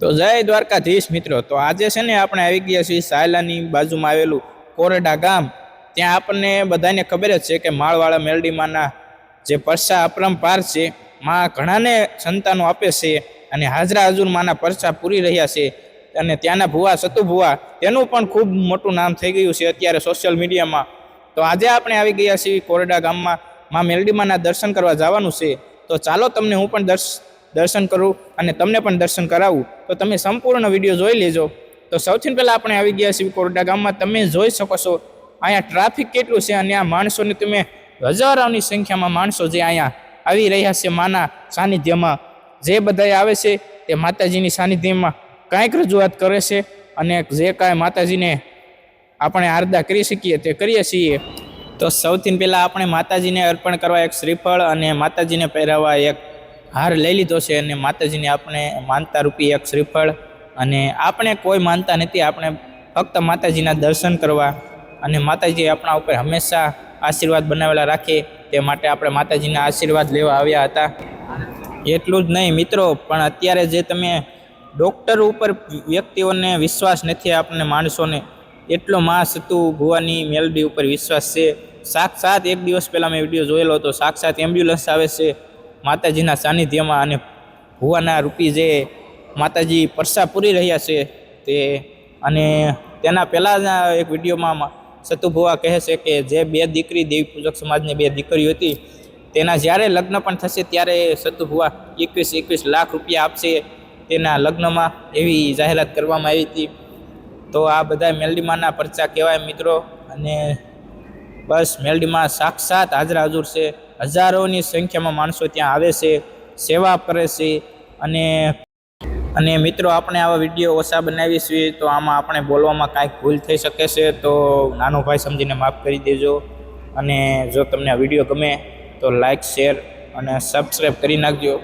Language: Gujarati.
તો જય દ્વારકાધીશ મિત્રો. તો આજે છે ને આપણે આવી ગયા છીએ સાયલાની બાજુમાં આવેલું કોરડા ગામ. ત્યાં આપણને બધાને ખબર જ છે કે માળવાળા મેલડીમાંના જે પરસા અપરંપાર છે, માં ઘણાને સંતાનો આપે છે અને હાજરા હજુર માના પરસા પૂરી રહ્યા છે. અને ત્યાંના ભુવા, સતુ ભુવા, તેનું પણ ખૂબ મોટું નામ થઈ ગયું છે અત્યારે સોશિયલ મીડિયામાં તો આજે આપણે આવી ગયા છીએ કોરડા ગામમાં. માં મેલડીમાના દર્શન કરવા જવાનું છે. તો ચાલો તમને હું પણ દર્શ દર્શન કરું અને તમને પણ દર્શન કરાવું, તો તમે સંપૂર્ણ વીડિયો જોઈ લેજો. તો સૌથી પહેલાં આપણે આવી ગયા છીએ કોરડા ગામમાં. તમે જોઈ શકો છો, અહીંયા ટ્રાફિક કેટલું છે અને આ માણસોને તમે હજારોની સંખ્યામાં માણસો જે અહીંયા આવી રહ્યા છે માના સાનિધ્યમાં. જે બધાએ આવે છે તે માતાજીની સાનિધ્યમાં કાંઈક રજૂઆત કરે છે અને જે કાંઈ માતાજીને આપણે આરદા કરી શકીએ તે કરીએ છીએ. તો સૌથી પહેલાં આપણે માતાજીને અર્પણ કરવા એક શ્રીફળ અને માતાજીને પહેરાવવા એક હાર લઈ લીધો છે અને માતાજીને આપણે માનતા રૂપી એક શ્રીફળ અને આપણે કોઈ માનતા નથી, આપણે ફક્ત માતાજીના દર્શન કરવા અને માતાજી આપણા ઉપર હંમેશા આશીર્વાદ બનાવેલા રાખે તે માટે આપણે માતાજીના આશીર્વાદ લેવા આવ્યા હતા. એટલું જ નહીં મિત્રો, પણ અત્યારે જે તમે ડૉક્ટર ઉપર વ્યક્તિઓને વિશ્વાસ નથી આપણને માણસોને, એટલો મા સતુ ભુવાની મેલડી ઉપર વિશ્વાસ છે. સાક્ષાત એક દિવસ પહેલાં મેં વીડિયો જોયેલો હતો સાક્ષાત એમ્બ્યુલન્સ આવે છે. માતાજીના સાનિધ્યમાં અને ભુવાના રૂપી જે માતાજી પરસા પૂરી રહ્યા છે તે અને તેના પહેલાંના એક વિડીયોમાં સતુભુવા કહે છે કે જે બે દીકરી દેવી પૂજક સમાજની બે દીકરીઓ હતી, તેના જ્યારે લગ્ન પણ થશે ત્યારે સતુભુવા એકવીસ એકવીસ લાખ રૂપિયા આપશે તેના લગ્નમાં એવી જાહેરાત કરવામાં આવી હતી. તો આ બધા મેલડીમાના પરચા કહેવાય મિત્રો અને બસ મેલડીમાં સાક્ષાત હાજરા હજુર છે. હજારોની સંખ્યામાં માણસો ત્યાં આવે છે, સેવા કરે છે અને અને મિત્રો આપણે આવા વીડિયો ઓછા બનાવીએ છીએ તો આમાં આપણે બોલવામાં કાંઈક ભૂલ થઈ શકે છે તો નાનો ભાઈ સમજીને માફ કરી દેજો અને જો તમને આ વીડિયો ગમે તો લાઈક શેર અને સબસ્ક્રાઈબ કરી નાખજો.